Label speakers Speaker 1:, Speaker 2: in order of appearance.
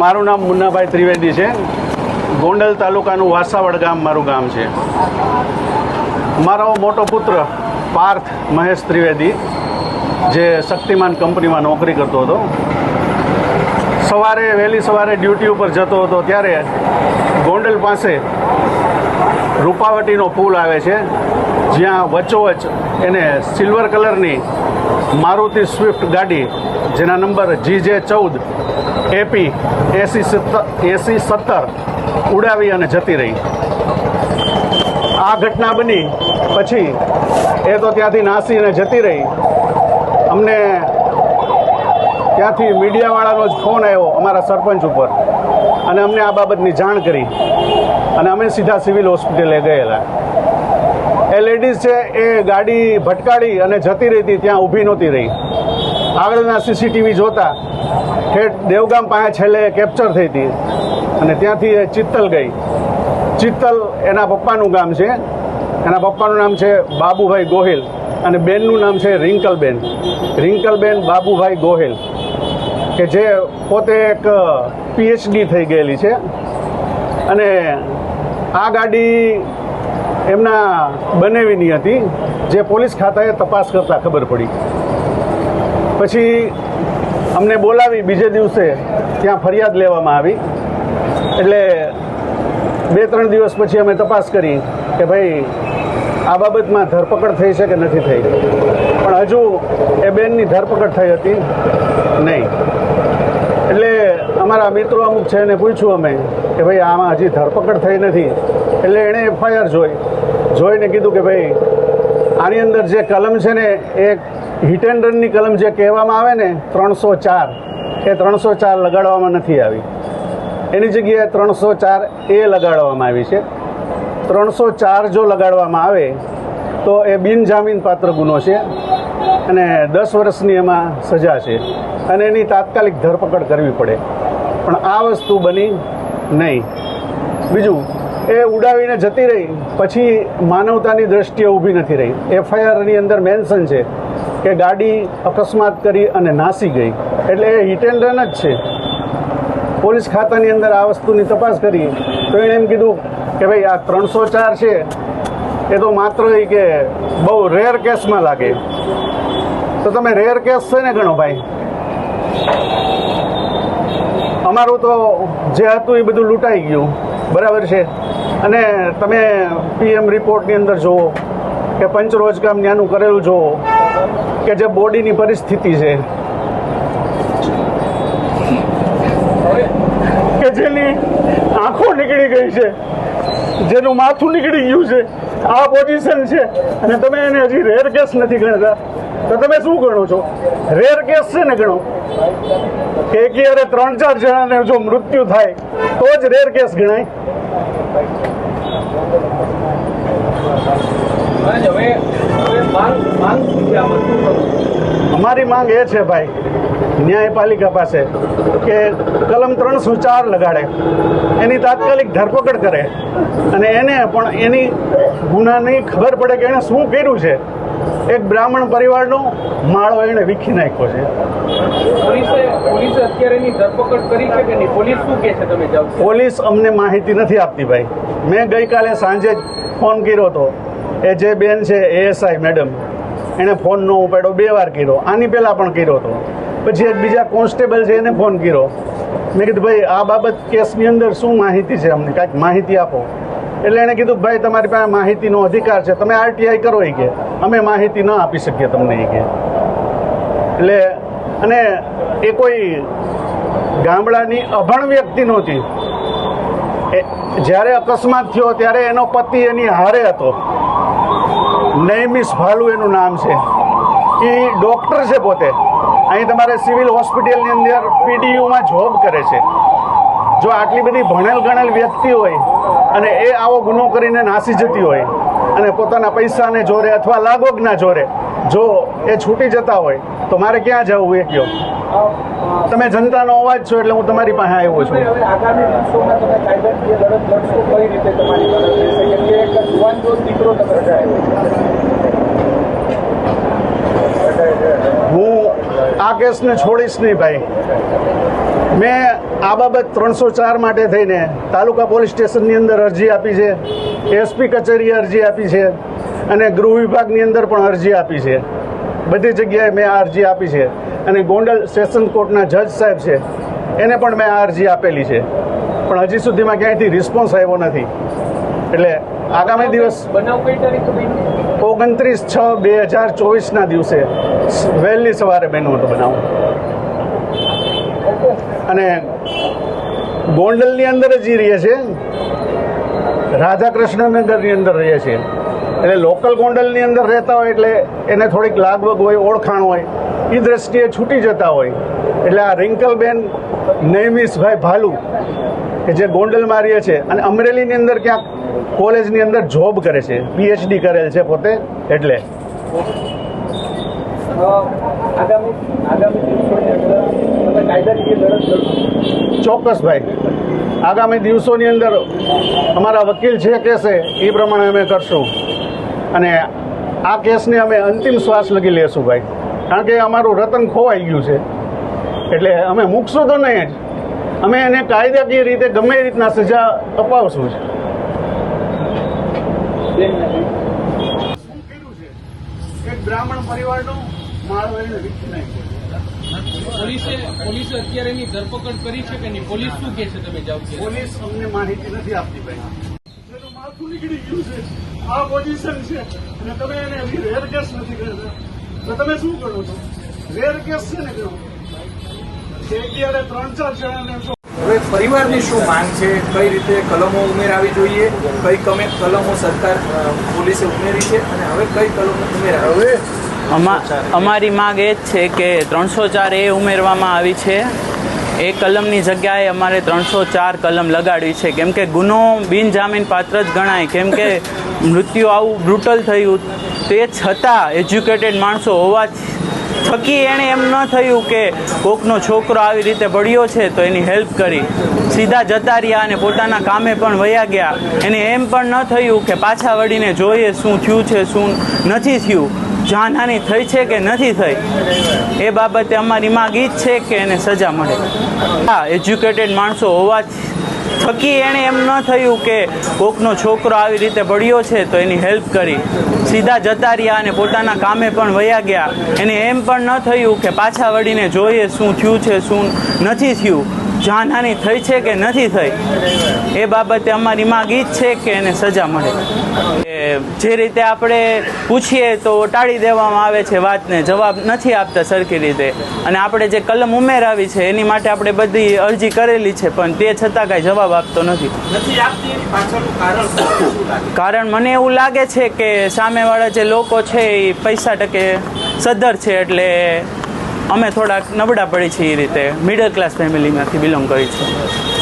Speaker 1: મારું નામ મુન્નાભાઈ ત્રિવેદી છે. ગોંડલ તાલુકાનું વાસાવડ ગામ મારું ગામ છે. મારો મોટો પુત્ર પાર્થ મહેશ ત્રિવેદી, જે શક્તિમાન કંપનીમાં નોકરી કરતો હતો. સવારે, વહેલી સવારે ડ્યુટી ઉપર જતો હતો ત્યારે ગોંડલ પાસે રૂપાવટીનો પુલ આવે છે, જ્યાં વચ્ચોવચ્ચ એને સિલ્વર કલરની મારુતિ સ્વિફ્ટ ગાડી, જેના નંબર જી જે ચૌદ એપી, એસી સત્તર એસી સત્તર ઉડાવી અને જતી રહી. આ ઘટના બની પછી એ તો ત્યાંથી નાસીને જતી રહી. અમને ત્યાંથી મીડિયાવાળાનો જ ફોન આવ્યો અમારા સરપંચ ઉપર. અને અમને આ બાબતની જાણ કરી. અને અમે સીધા સિવિલ હોસ્પિટલે ગયેલા. એ લેડીઝ છે એ ગાડી ભટકાડી અને જતી રહી હતી, ત્યાં ઊભી નહોતી રહી. આગળના સીસીટીવી જોતા ઠેઠ દેવગામ પાસે છેલ્લે કેપ્ચર થઈ હતી. અને ત્યાંથી એ ચિત્તલ ગઈ. ચિત્તલ એના પપ્પાનું ગામ છે. એના પપ્પાનું નામ છે બાબુભાઈ ગોહિલ અને બેનનું નામ છે રિંકલબેન. રિંકલબેન બાબુભાઈ ગોહિલ, કે જે પોતે એક પીએચડી થઈ ગયેલી છે. અને આ ગાડી એમના બનેવીની હતી. જે પોલીસ ખાતાએ તપાસ કરતાં ખબર પડી. પછી અમને બોલાવી બીજે દિવસે ત્યાં ફરિયાદ લેવામાં આવી. એટલે બે ત્રણ દિવસ પછી અમે તપાસ કરી કે ભાઈ, આ બાબતમાં ધરપકડ થઈ છે કે નથી થઈ? પણ હજુ એ બેનની ધરપકડ થઈ હતી? નહીં. એટલે અમારા મિત્રો અમુક છે એને પૂછ્યું અમે કે ભાઈ, આમાં હજી ધરપકડ થઈ નથી. એટલે એણે એફઆઈઆર જોઈ. જોઈને કીધું કે ભાઈ, આની અંદર જે કલમ છે ને, એ હિટ એન્ડ રનની કલમ જે કહેવામાં આવે ને, ત્રણસો ચાર. એ ત્રણસો ચાર લગાડવામાં નથી આવી. એની જગ્યાએ ત્રણસો ચાર એ લગાડવામાં આવી છે. ત્રણસો ચાર જો લગાડવામાં આવે, તો એ બિનજામીન પાત્ર ગુનો છે અને દસ વર્ષની એમાં સજા છે અને એની તાત્કાલિક ધરપકડ કરવી પડે. પણ આ વસ્તુ બની નહીં. બીજું, એ ઉડાવીને જતી રહી, પછી માનવતાની દ્રષ્ટિએ ઊભી નથી રહી. એફઆઈઆરની અંદર મેન્શન છે કે ગાડી અકસ્માત કરી અને નાસી ગઈ. એટલે એ હિટ રન જ છે. પોલીસ ખાતાની અંદર આ વસ્તુની તપાસ કરી. તો એણે એમ કીધું કે ભાઈ, આ ત્રણસો ચાર છે. એ તો માત્ર એ કે બહુ રેર કેસમાં લાગે. તો તમે રેર કેસ છે ને ગણો ભાઈ? અમારું તો જે હતું એ બધું લૂંટાઈ ગયું. બરાબર છે? અને તમે પીએમ રિપોર્ટની અંદર જુઓ કે પંચરોજકામ ત્યાંનું કરેલું જુઓ. કે જે બોડીની પરિસ્થિતિ છે. કે જેની આંખો નીકળી ગઈ છે. જેનું માથું નીકળી ગયું છે. આ પોઝિશન છે. અને તમે એને હજી રેર કેસ નથી ગણતા. તો તમે શું ગણો છો? રેર કેસ છે ને ગણો? કે એકયારે ત્રણ ચાર જણાને જો મૃત્યુ થાય, તો જ રેર કેસ ગણાય.
Speaker 2: માંગ
Speaker 1: અમારી માંગ એ છે ભાઈ ન્યાયપાલિકા પાસે કે કલમ ત્રણસો ચાર લગાડે એની તાત્કાલિક ધરપકડ કરે અને એને પણ એની ગુનાની ખબર પડે કે એણે શું કર્યું છે. એક બ્રાહ્મણ પરિવારનો માળો એણે વીખી નાખ્યો છે.
Speaker 2: પોલીસે પોલીસે અત્યારે એની ધરપકડ કરી છે કે નહીં? પોલીસ શું કહે છે તમે જાઓ
Speaker 1: પોલીસ અમને માહિતી નથી આપતી ભાઈ. મેં ગઈકાલે સાંજે જ ફોન કર્યો હતો. એ જે બેન છે એએસઆઈ મેડમ. એણે ફોન ન ઉપાડ્યો, બે વાર કર્યો. આની પહેલાં પણ કર્યો હતો પછી એક બીજા કોન્સ્ટેબલ છે, એને ફોન કર્યો. મેં કીધું, ભાઈ, આ બાબત કેસની અંદર શું માહિતી છે અમને? કાંઈક માહિતી આપો. એટલે એણે કીધું, ભાઈ, તમારી પાસે માહિતીનો અધિકાર છે. તમે આરટીઆઈ કરો એ કે. અમે માહિતી ન આપી શકીએ તમને એ કે. એટલે, અને એ કોઈ ગામડાની અભણ વ્યક્તિ નહોતી. જ્યારે અકસ્માત થયો, ત્યારે એનો પતિ એની હારે હતો. નૈમિષ ભાલુ એનું નામ છે. એ ડૉક્ટર છે પોતે. અહીં તમારે સિવિલ હોસ્પિટલની અંદર પીડીયુમાં જોબ કરે છે. જો આટલી બધી ભણેલ ગણેલ વ્યક્તિ હોય અને એ આવો ગુનો કરીને નાસી જતી હોય અને પોતાના પૈસાને જોરે અથવા લાગોગના જોરે જો એ છૂટી જતા હોય તો મારે ક્યાં જવું એ કહો તમે જનતાનો અવાજ છો એટલે હું તમારી પાસે આવ્યો છું.
Speaker 2: આગામી દિવસોમાં તમે કાયદાકીય લડત લડશો કઈ રીતે તમારી લડત રહેશે કેમ કે એક જુવાન જો દીકરો તમે
Speaker 1: હું આ કેસને છોડીશ નહીં ભાઈ. મેં આ બાબત ત્રણસો ચાર માટે થઈને તાલુકા પોલીસ સ્ટેશનની અંદર અરજી આપી છે એસપી કચેરીએ અરજી આપી છે અને ગૃહ વિભાગની અંદર પણ અરજી આપી છે. બધી જગ્યાએ મેં આ અરજી આપી છે. અને ગોંડલ સેશન કોર્ટના જજ સાહેબ છે એને પણ મેં આ અરજી આપેલી છે. પણ હજી સુધીમાં ક્યાંયથી રિસ્પોન્સ આવ્યો નથી. એટલે આગામી દિવસ ઓગણત્રીસ છ બે હજાર ચોવીસના દિવસે વહેલી સવારે બન્યો હતો બનાવ. અને ગોંડલની અંદર જ રહીએ રહે છે. રાધાકૃષ્ણનગરની અંદર રહે છે. એટલે લોકલ ગોંડલની અંદર રહેતા હોય એટલે એને થોડીક લાગવગ હોય ઓળખાણ હોય. એ દ્રષ્ટિએ છૂટી જતા હોય. એટલે આ રિંકલબેન, નૈમિષભાઈ ભાલુ, કે જે ગોંડલમાં રહે છે, અને અમરેલીની અંદર ક્યાંક કોલેજની અંદર જોબ કરે છે પીએચડી કરેલ છે પોતે, એટલે. ચોક્કસ ભાઈ આગામી દિવસોની અંદર અમારા વકીલ જે કહેશે એ પ્રમાણે અમે કરશું. અને આ કેસને અમે અંતિમ શ્વાસ લગી લેશું, ભાઈ. કારણ કે અમારું રતન ખોવાઈ ગયું છે. એટલે અમે મૂકશું તો નહીં જ. અમે એને કાયદાકીય રીતે ગમે એ રીતના સજા અપાવશું છે એક બ્રાહ્મણ પરિવારનો માળો એને વીખી નાખ્યો
Speaker 3: પોલીસે પોલીસે અત્યારે એની ધરપકડ કરી છે કે નહીં? પોલીસ શું કહે છે તમે જાઓ છો
Speaker 1: પોલીસ અમને માહિતી નથી આપતી ભાઈ. માથું નીકળી ગયું છે. આ પોઝિશન છે. અને તમે એને રેર કેસ નથી કરતા તો તમે શું કરો છો? રેર કેસ છે ને કરો કે અત્યારે ત્રણ ચાર જણાને
Speaker 2: હવે પરિવારની શું માંગ છે? કઈ રીતે કલમો ઉમેરાવી જોઈએ? કઈ કમે કલમો સરકાર પોલીસે ઉમેરી છે? અને હવે કઈ કલમો ઉમેરાવી
Speaker 1: હવે
Speaker 4: અમા અમારી માંગ એ જ છે કે ત્રણસો ચાર એ ઉમેરવામાં આવી છે. એ કલમની જગ્યાએ અમારે ત્રણસો ચાર કલમ લગાડવી છે. કેમ કે ગુનો બિનજામીન પાત્ર જ ગણાય. કેમ કે મૃત્યુ આવું બ્રુટલ થયું. તે છતાં એજ્યુકેટેડ માણસો હોવા થકી એણે એમ ન થયું કે કોકનો છોકરો આવી રીતે બળ્યો છે તો એની હેલ્પ કરી. સીધા જતા રહ્યા અને પોતાના કામે પણ વયા ગયા. એને એમ પણ ન થયું કે પાછા વળીને જોઈએ શું થયું છે, શું નથી થયું. જાનહાની થઈ છે કે નથી થઈ? એ બાબતે અમારી માંગ ઈ જ છે કે એને સજા મળે. હા એજ્યુકેટેડ માણસો હોવા થકી એણે એમ ન થયું કે કોકનો છોકરો આવી રીતે પડ્યો છે તો એની હેલ્પ કરી. સીધા જતા રહ્યા અને પોતાના કામે પણ વયા ગયા. એને એમ પણ ન થયું કે પાછા વળીને જોઈએ શું થયું છે, શું નથી થયું. જાનહાની થઈ છે કે નથી થઈ? એ બાબતે અમારી માંગ ઈ જ છે કે એને સજા મળે. જે રીતે આપણે પૂછીએ તો ટાળી દેવામાં આવે છે વાતને જવાબ નથી આપતા સરખી રીતે. અને આપણે જે કલમ ઉમેરાવી છે એની માટે આપણે બધી અરજી કરેલી છે પણ તે છતાં કાંઈ જવાબ આપતો નથી. કારણ મને એવું લાગે છે કે સામેવાળા જે લોકો છે એ પૈસા ટકે સદ્ધર છે એટલે અમે થોડાક નબળા પડી છીએ એ રીતે. મિડલ ક્લાસ ફેમિલીમાંથી બિલોંગ કરી છે.